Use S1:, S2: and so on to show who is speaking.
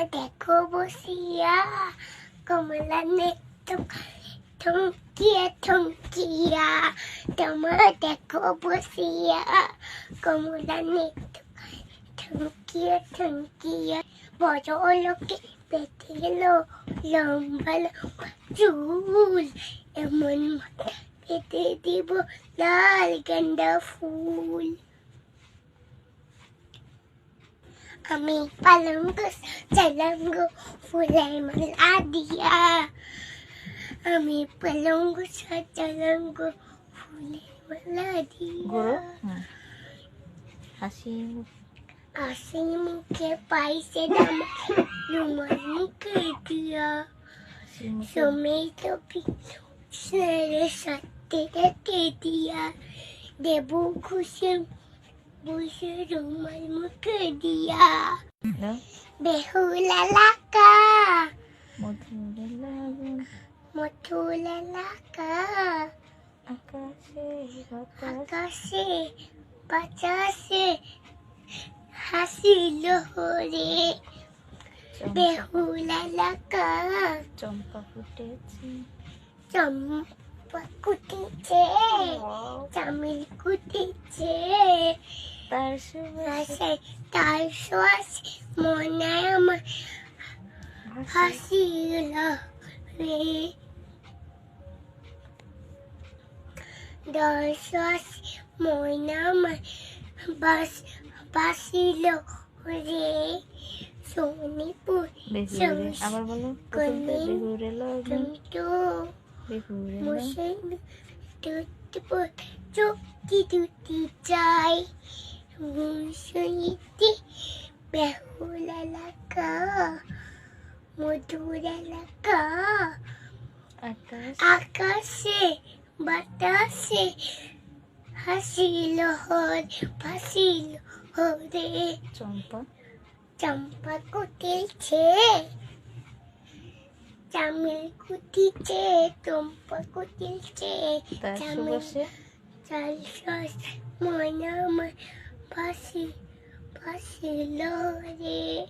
S1: দেখো বসিয়া কমলা নৃত্য থমকিয়া থমকিয়া তোমার দেখো বসিয়া কমলা নৃত্য থমকিয়া থমকিয়া বড় লোকে পেতে গেল লম্বা লম্বা চুল এমন মাথা পেতে দিব লাল গেন্দা ফুল coming palungus jalango furemal adia. Kami palungus
S2: jalango
S1: furemal
S2: maladia. guru hmm.
S1: asim, asim ke pai se dam ke
S2: dia. Sumeto
S1: pi sere satte te dia. Debu kusim বসে রুমাল মুখে দিয়া। বেহুলা লাকা মথুলা লাকা
S2: আকাশে
S1: আকাশে বাতাসে হাসিল হরে বেহুলা লাকা
S2: চম্পা ফুটেছে
S1: চম্পা কুটিছে চামিল কুটিছে
S2: তার সুবাসে
S1: তার শ্বাস মনে আমার
S2: হাসি
S1: হাসিল রে। তার মনে আমার বাস বাসিল রে। সোনিপুর
S2: আবার বলো
S1: কিন্তু
S2: বেহুরে লগন
S1: চুক্তি
S2: দুটি চাই।
S1: Musuniti Behu lalaka Mudu lalaka Atas Akasi Batasi Hasiluhur Pasiluhur
S2: Campak
S1: Campak kutil cek Camil kuti ce,
S2: tumpa
S1: kutil ce. Camil kuti ce, tumpa
S2: kutil
S1: ce.
S2: Tak
S1: suruh. Mana, mana. pas si, pas si l'eau.